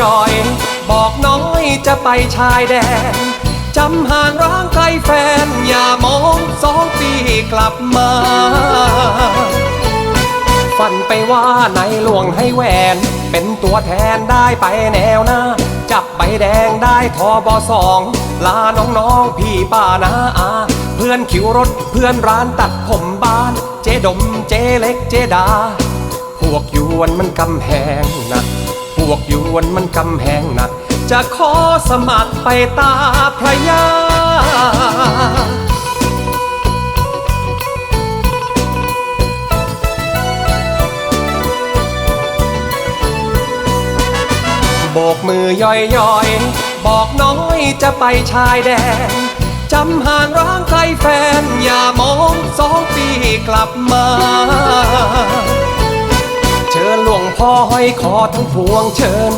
ย่อยๆบอกน้อยจะไปชายแดน จำห่างร้างไกลแฟน อย่ามองสองปีกลับมา ฝันไปว่าในหลวงให้แหวน เป็นตัวแทนได้ไปแนวหน้า จับใบแดงได้ทอบอสอง ลาน้องๆพี่ป้านาอา เพื่อนคิวรถเพื่อนร้านตัดผมบ้าน เจดมเจเล็กเจดา พวกยวนมันกำแหงหนัก วกยวนมันกำแหงหนัก จะขอสมัครไปตาพระยาโบกมือย่อยๆบอกน้อยจะไปชายแดน จำห่างร้างไกลแฟน อย่ามองสองปีกลับมา พ่อห้อยคอทั้งพวงเชิญ